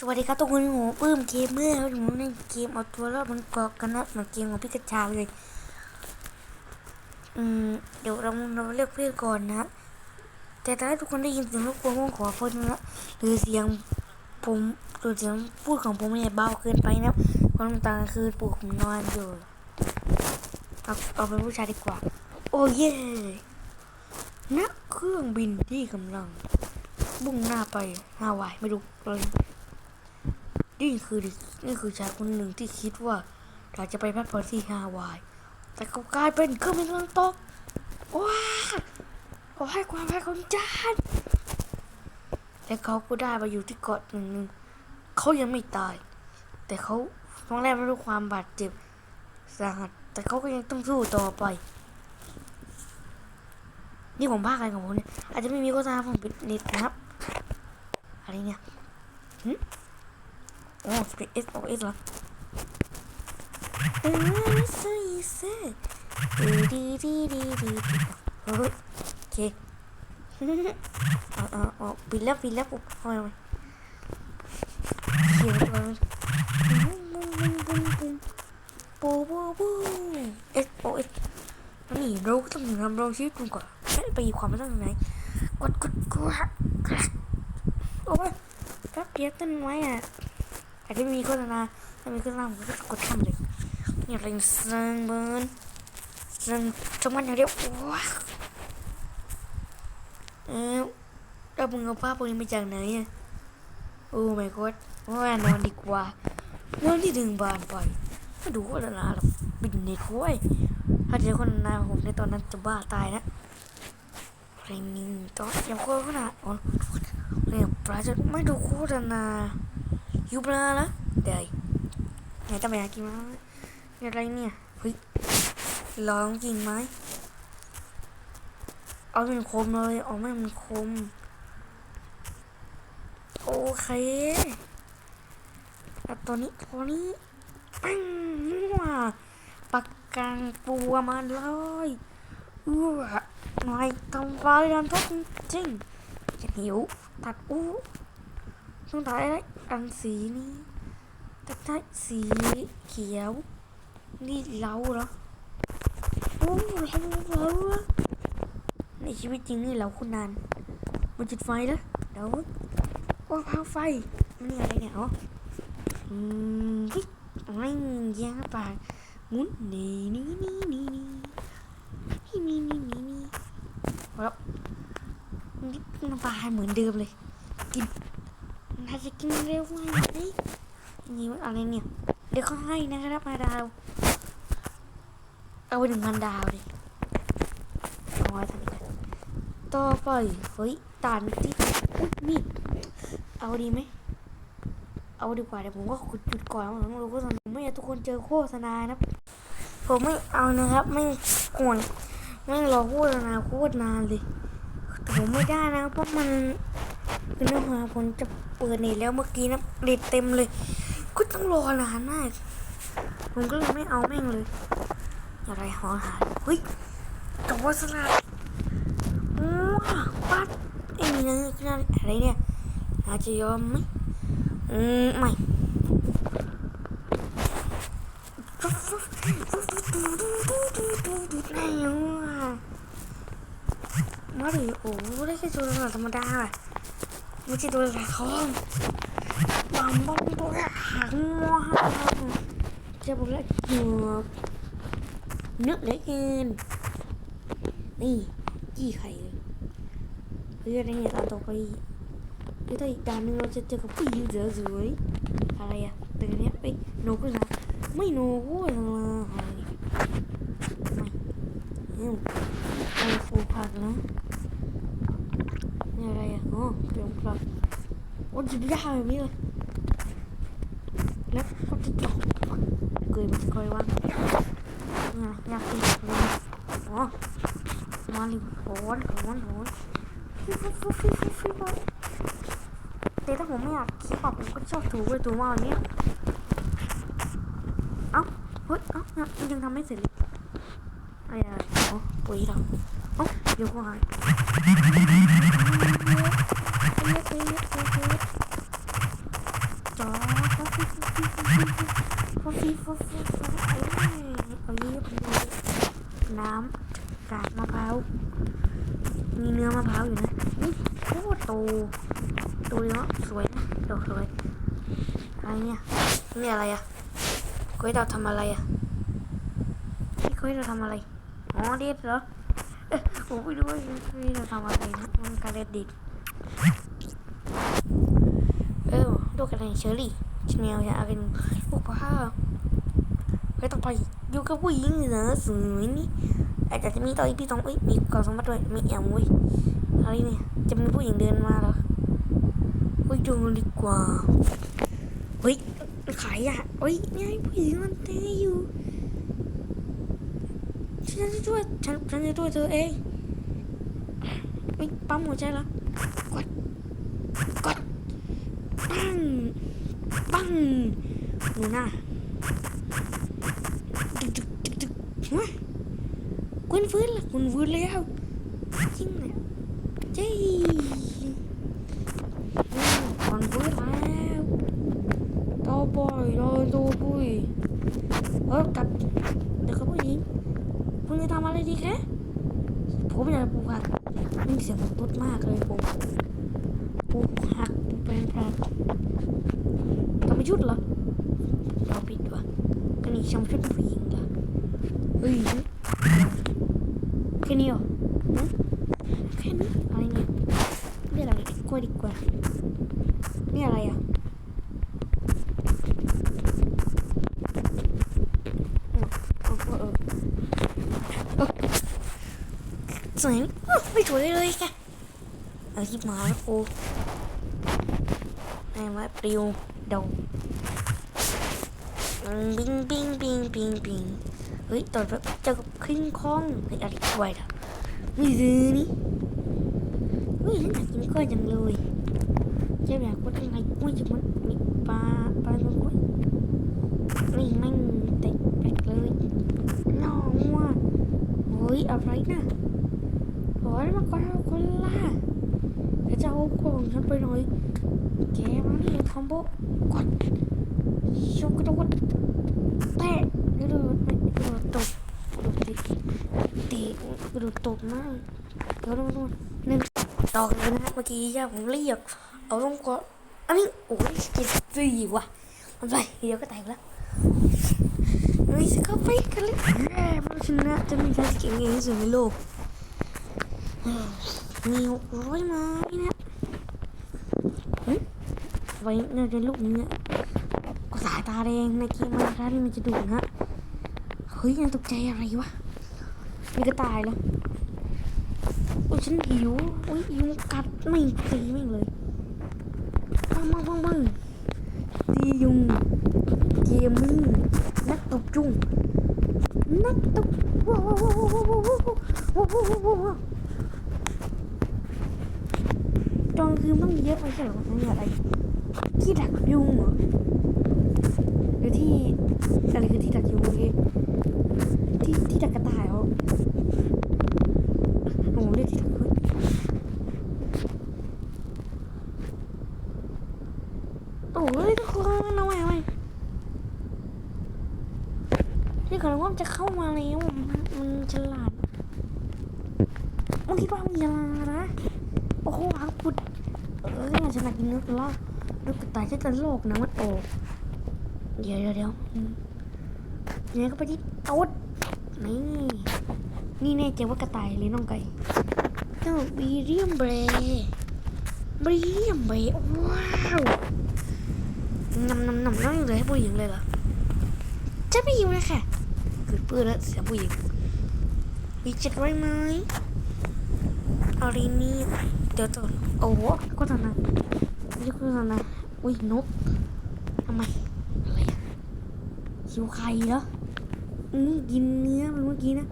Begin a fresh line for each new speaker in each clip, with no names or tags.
สวัสดีครับทุกคนโหปื้มเกมเมอร์ครับผมเล่นเกมเอาตัวรอดมันเกาะกันนะเหมือนเกมของพี่กระชาเลย อืมเดี๋ยวเราเราเลือกเพื่อนก่อนนะ แต่ถ้าทุกคนได้ยินเสียงรบกวนก็ขอโทษนะหรือเสียงผมหรือเสียงพูดของผมเนี่ยเบาเกินไปนะเพราะมันตอนกลางคืนปลุกผมนอนอยู่เอาเอาเป็นผู้ชายดีกว่า โอ้เย่นักเครื่องบินที่กำลังบุ่งหน้าไปฮาวายไม่รู้เลย นี่คือนี่คือชายคนหนึ่งที่คิดว่าเราจะไปพักผ่อนที่ฮาวาย แต่เขากลายเป็นเครื่องบินกำลังตกว้าขอให้ความรักของจานและเขาก็ได้มาอยู่ที่เกาะหนึ่งนึงเขายังไม่ตาย แต่เขาต้องแรกไม่รู้ความบาดเจ็บสาหัสแต่เขาก็ยังต้องสู้ต่อไป นี่ผมพากอะไรของผมเนี่ยอาจจะไม่มีโฆษณาผมปิดเน็ตนะครับอะไรเนี่ย หึโอ้สเปซโอเอสเหรอเออไม่ใช่สิดีดีดีดีดีเฮ้ยโอเคอาเอาเอปิดแล้วปิดแล้วปุ๊บเอาไปเขียนไปบุ้มบุ้มบุ้มบุ้มบุ้มปูปูปูเอสโอเอสนี่เราต้องทำลองชีวิตคุณก่อนให้ไปหยิบความไม่ต้องไหนกดกดกดกดโอ้ยครับเกียร์ต้นไม้อะ แต่ที่มีโฆษณาถ้ามีโฆษณาผมก็กดทำเลยนี่อะไรซึ่งเบิร์นซึ่งจังหวัดอย่างเดียวว้าเออแล้วมึงเอาภาพพวกนี้มาจากไหนอะโอ้ my god ว่านอนดีกว่านอนที่ดึงบานไปไม่ดูโฆษณาหรอกบินเน็ตห้วยถ้าเจอโฆษณาผมในตอนนั้นจะบ้าตายนะอะไรนี่ตอนยังโฆษณาอ๋อเนี่ยปลาจะไม่ดูโฆษณา ยุบแล้วนะเดี๋ยวไหนจะไปหากินมาอะไรเนี่ยเฮ้ยลองจริงไหมเอาเป็นคมเลยเอาไม่มันคม โอเคเอาตัวนี้ตัวนี้ปังว้าปากกางปัวมาเลยอู้หน่อยทำไฟดันทุกจริงจะหิวตัดอู้ต้องได้ อันสีนี้แต่ได้สีเขียว นี่เราเหรอโอ้เราเราอะในชีวิตจริงนี่เราคุณนานมันจุดไฟแล้วเดี๋ยวโอ้พาไฟมันนี่อะไรเนี่ยอ๋ออืมฮ้ยไม่ยางปากหมุนนี่นี่นี่นี่นี่นี่นี่นี่นี่แล้วน้ำปลาเหมือนเดิมเลยกิน น่าจะกินเร็วมากเลยนี่อะไรเนี่ย เดี๋ยวเขาให้นะครับมาดาว เอาไปหนึ่งพันดาวดิเอาไว้ทำกันต่อไปเฮ้ยตานที่อุ๊ยมีดเอาดีไหมเอาดีกว่าเดี๋ยวผมก็ขุดจุดก่อนผมรู้ก็สนไม่อยากทุกคนเจอโฆษณานะผมไม่เอานะครับ ไม่ห่วงไม่รอโฆษณาโคตรนานเลยแต่ผมไม่ได้นะเพราะมันคือเนื้อหาผมจะ เปิดเน็ตแล้วเมื่อกี้นะเน็ตเต็มเลย ก็ต้องรอนานมากผมก็เลยไม่เอาแม่งเลย อะไรหอหาเฮ้ยจบวัสนาว้าวปัดไอ้นี่นะอะไรเนี่ยอาจจะยอมไหมอืมไม่มาดิโอ้ได้แค่ตัวธรรมดาอะ ไม่ใช่ตัวละครบางบ้องตัวหังมอหังจะบอกแล้วเหงือกนึกเหลือเกินนี่จี้ไข่เลยเพื่อในเนี่ยตอนต่อไปเดี๋ยวถ้าอีกด่านนึงเราจะเจอกับผู้หญิงเสือสวยอะไรอะแต่อันเนี้ยเอ้ยโนก็นะไม่โนก็อะไรไม่อืมเอาโฟูผักนะ นี่อะไรอะอ๋อเตรียมปรับโอ้ยยากแบบนี้เลยแล้วก็จะตกเกยมันเคยว่างนี่นะอยากกินอ๋อมาลิโหนโหนโหนฟิฟิฟิฟิฟิฟิฟิแต่ถ้าผมไม่อยากคิดออกผมก็ชอบถูไปถูมาอย่างเนี้เอ้าเฮ้ยเอ้ายังทำไม่เสร็จเลยอะไรอะอ๋อปุ๋ยเรา เอ้าเดี๋ยวก็หายเจอฟอฟฟี่ฟอฟฟี่ฟอฟฟี่ฟอฟฟี่ฟอฟฟี่ฟอฟฟี่เอาเรียบร้อยน้ำกากมะพร้าวมีเนื้อมะพร้าวอยู่นะนี่โคตรโตโตเนาะสวยนะดอกสวยอะไรเนี่ยนี่อะไรอะก้อยเราทำอะไรอะพี่ก้อยเราทำอะไรอ๋อเด็ดเหรอ ผมไม่รู้ว่าพี่เราทำอะไรนะมันการเด็ดเออดูกันเลยเชอรี่ชแนลจะเอาเป็นบอกว่าไปต้องไปอยู่กับผู้หญิงเหรอสวยนี่อาจจะมีต่ออีพีสองเอ้ยมีกล่องสมบัติด้วยมีแอมเว้ยอะไรเนี่ยจะมีผู้หญิงเดินมาเหรอเฮ้ยดูดีกว่าเฮ้ยขายอะเฮ้ยนี่ผู้หญิงมันเต้อยู่ฉันจะช่วยฉันฉันจะช่วยเธอเอง เฮ้ยปั๊มหัวใจเหรอกดกดปังปังดูหน้าดึกดึกดึกดึกฮะคุณฟื้นละคุณฟื้นแล้วจริงเนี่ยเจ๊คุณฟื้นแล้วต่อไปรอตัวปุ้ยเออกับเดี๋ยวครับผู้หญิงคุณจะทำอะไรดีคะผมอยากปลูกผักนี่ เสียงผมตุดมากเลยผมปลูกผักปลูแปลงทำไมชุดเหรอเราผิดวะอันนี้ช่างชุดผู้หญิงเหรอเฮ้ยแค่นี้เหรอแค่นี้อะไรเนี่ยนี่อะไรกล้วดีกว่านี่อะไรอะอ๋อเออเออเออสวย ไม่สวยเลยแกเอาที่มาแล้วกูไอ้ม้ปลิวดงบิงบิงบิงบิงบิงเฮ้ยตอนแบบเจอกับคิงคองเฮ้ยอะไรกล้วยล่ะไม่ซื้อนี่เฮ้ยฉันอยากกินกล้วยจังเลยเจะอยากว่าทำไงกล้ยจะมันมีปลาปลาตัวกล้ยนี่แม่งเตะแปลกเลยน้องว่ะเฮ้ยอะไรนะ โอ้ยมันก็เอาคนละเดี๋ยวจะเอากล้วยของฉันไปหน่อยแกมานี่คอมโบกดชกกระโดดแตะกระโดดไม่กระโดดตบกระโดดติดตีกระโดดตบมากกระโดดหนึ่งต่อเลยนะเมื่อกี้ย่าผมเรียกเอาลงก่อนอันนี้โอ้ยเจ็ดสี่ว่ะมันไปเดี๋ยวก็แตกแล้วเฮ้ยสก็ไปกันเลยแย่เพราะชนะจะมีใครเก่งเองที่สุดในโลก มีหกร้อยไม้นะไว้น่าจะลูกนี้อะก็สายตาแดงในเกมมาครับที่มันจะดุนะเฮ้ยยังตกใจอะไรวะมีกระต่ายเหรอโอ้ยฉันหิวโอ้ยยุงกัดไม่ตีไม่เลยปังปังปังปังตียุงเกมมิ่งนักตบจุงนักตบว้าวว้าวว้าวว้าวว้าวว้าวว้าวว้าวว้าวว้าว ตอนคือต้องเยอะไปใช่หรอมันอะไรที่ดักยุงเหรอหรือที่อะไรคือที่ดักยุงที่ที่ที่ดักกระต่ายเหรอโอ้เรียกที่ดักเฮ้ยโอ้ยทุกคนเอาไว้เอาไว้นี่ก่อนว่ามันจะเข้ามาแล้วมันมันฉลาดมันคิดว่ามันฉลาดนะ อ้โหหางปุดเออมันฉลาดจริงนะล่ะลูกกระต่ายจะจะโลกนะมันออกเดี๋ยวเดี๋ยวเดี๋ยวเนี่ยก็ไปที่โต๊ดนี่นี่แน่ใจว่ากระต่ายหรือน้องไก่เจ้าบีเรียมเบรบีเรียมเบรว้าวนำนำนำน้องเลยให้ผู้หญิงเลยเหรอจะไม่อยู่เลยค่ะเกิดเปื้อนแล้วเสียผู้หญิงมีเจ็ดไว้ไหมอะไรนี่ เดี๋ยวต่อโอ้โหก็ตอนนั้นนี่คืออะไรอุ้ยนกทำไมอะไรอะหิวไข่เหรออืมกินเนื้อมันเมื่อกี้นะ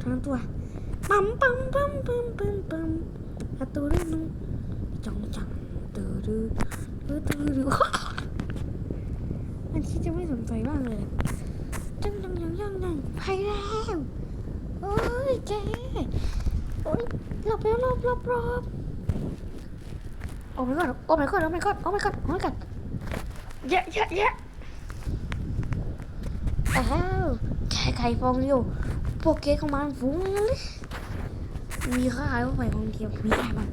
ทั้งตัวปั๊มปั๊มปั๊มปั๊มปั๊มปั๊มอะตัวนึงจังจังตื่นตื่นตื่นตื่นตื่นมันคิดจะไม่สนใจบ้างเลยจังจังจังจังจังไปแล้วโอ้ยแก โอ้ยหลบแล้วหลบหลบหลบโอ้ my god โอ้ my god โอ้ my god โอ้ my god โอ้ my god เยอะเยอะเยอะอ้าวแค่ไข่ฟองเดียวพวกเก๊กของมันฟุ้งเลยมีค่าไอ้พวไข่ฟองเดียวมีค่ามัน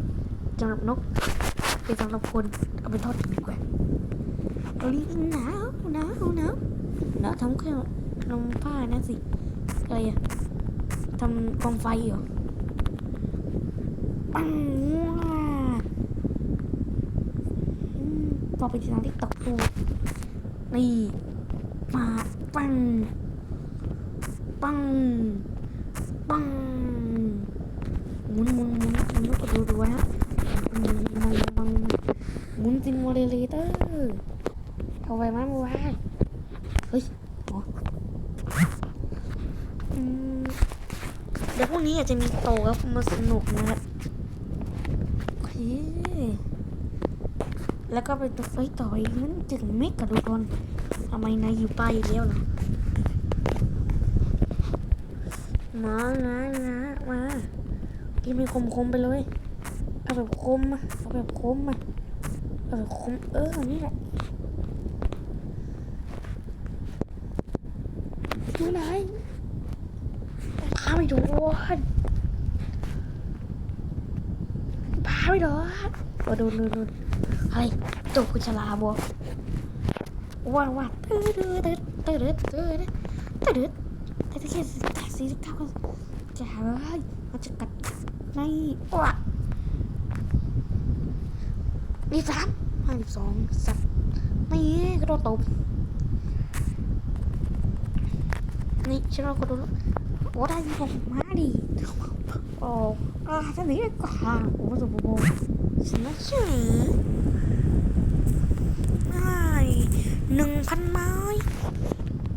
สำหรับนกเป็นสำหรับคนเอาไปทอดกินดีกว่าตอนนี้หนาวหนาวหนาวหนาวทำเครื่องลมผ้านั่นสิอะไรอะทำกองไฟเหรอ ปังว้าอืมต่อไปที่ทางที่ตกตูนี่มาปังปังปังหมุนหมุนหมุนหมุนดูดูนะหมุนหมุนหมุนหมุนซิมูเลเตอร์เอาไว้มาเมื่อวานเฮ้ยอ๋ออืมเดี๋ยวพรุ่งนี้อาจจะมีโตแล้วมาสนุกนะครับโอเค แล้วก็ไปตัวไฟต่ออีกนั้นจึงเมกกับดูกอนทำไมนายอยู่ป้ายอีกแล้วล่ะมานะนะมากินไปคมคมไปเลยเอาแบบคมอะเอาแบบคมอะเอาแบบคมเออนี่แหละอยู่ไหนพาไปโดนพาไปโดนโอ้โดนโดนโดน อะไรตัวคุณชลาบวกว่าว่าตื้อตื้อตืดอตื้อตื้อตืดอตื้อแต่ถ้าแค่แต่สี่สิบเก้าก็จะเฮ้ยมันจะกัดในว่ะมีสามห้าสิสองสัตว์นี่กรโดดตบนี่ฉันเรากระโดดโอ้ได้ยังไงมาดิโอ้อาฉันนี่ก็หาโอ้สมบูรณ์ฉันนะชื่อ หนึ่งพันไม้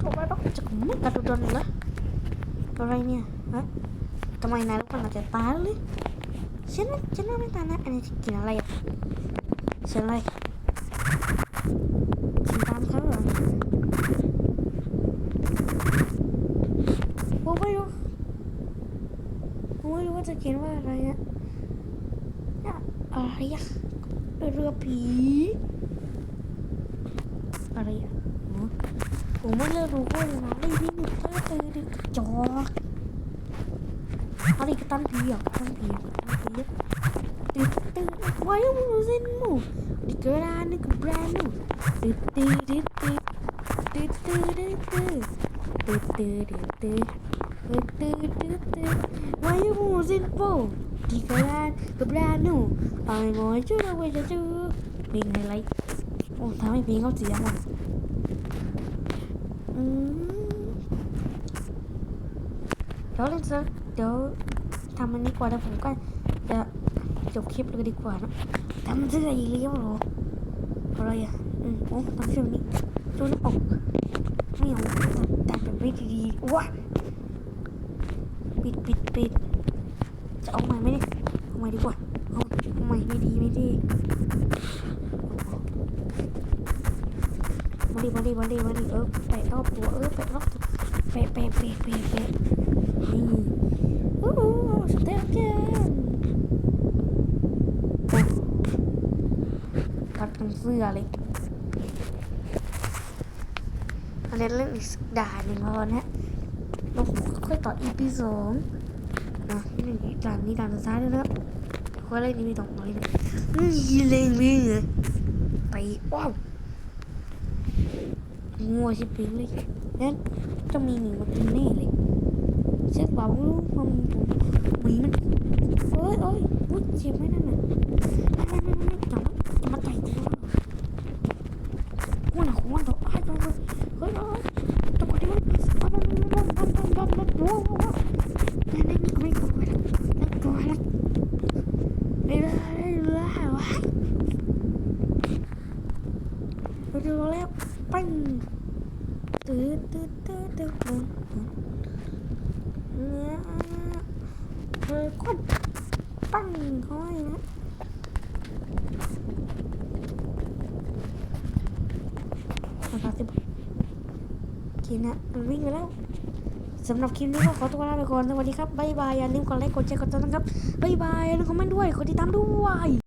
ถูกไหมต้องจะไม่กระโดดเลย อะไรเนี่ยฮะทำไมนายลูกมันอาจจะตายเลยฉันฉันไม่ตายนะ อันนี้กินอะไรอะเสียงอะไรเสียงตามเขาเหรอผมไม่รู้ผมไม่รู้ว่าจะเขียนว่าอะไรอะอะอะไรอะเรือผี പറയാം ഉമ്മനെ റൂമോട് നാളെ മുട്ടാത്തത് ചോ അതിക്ക് തൻ തീയാ തൻ തീയാ വയമുസെന്നു ഡിക്കറാണ് ബ്രാൻഡു വയമുസെന്നു ഡിക്കറാണ് ബ്രാൻഡു I want to know what to Mình like ผมทำให้เพลงเขาเสียหมดเดี๋ยวเล่นซะเดี๋ยวทำมันดีกว่าแล้วผมก็จะจบคลิปเลยดีกว่านะทำเสื้ออีกแล้วหรออะไรอะอืมโอ้ทำเสื้อนี้ดูน้ำอกไม่เอาแต่แบบไม่ธีดีว้าปิดปิดปิดจะเอาใหม่ไหมเนี่ยเอาใหม่ดีกว่าเอาใหม่ไม่ดีไม่ดี ดิมาดิมาดิมาดิเออแปะรอบตัวเออแปะรอบตัวแปะแปะแปะแปะแปะนี่โอ้โหสเต็ปเกนกัดเป็นเสื้อเลยอันนี้เรื่องอีกด่านหนึ่งแล้วนี่ยเราค่อยต่อ EP สองนะนี่ด่านนี้ด่านสุดท้ายแล้วนะค่อยเล่น EP สองเลยนะนี่เล่นวิ่งเลยไปว้าว งัวชิบปิงเลยนั่นจะมีหนึ่งมากินแน่เลยเช็คว่าไม่รู้มันหมีมันเอ้ยเอ้ยพูดเจ็บไหมนั่นน่ะไม่ไม่ไม่ไม่จับจะมาไต่ตัวกูน่ะกูว่าเดี๋ยวไอ้ตัวเฮ้ยเฮ้ยตัวคนที่มันปั๊บปั๊บปั๊บปั๊บปั๊บปั๊บปั๊บว้าวว้าวนั่นนั่นไม่กลัวแล้วนั่นกลัวแล้วไม่ได้ไม่ได้วะเราจะรอแล้วปัง ตื้อตื้อตื้อตื้อตื้อเนี่ยเฮ้ยกดปังห้อยนะนะครับสิบคลิปนะมันวิ่งไปแล้วสำหรับคลิปนี้ก็ขอตัวลาไปก่อน สวัสดีครับ บ๊ายบาย อย่าลืมกดไลค์ กดแชร์ กดติดตามนะครับ บ๊ายบายอย่าลืมคอมเมนต์ด้วย กดติดตามด้วย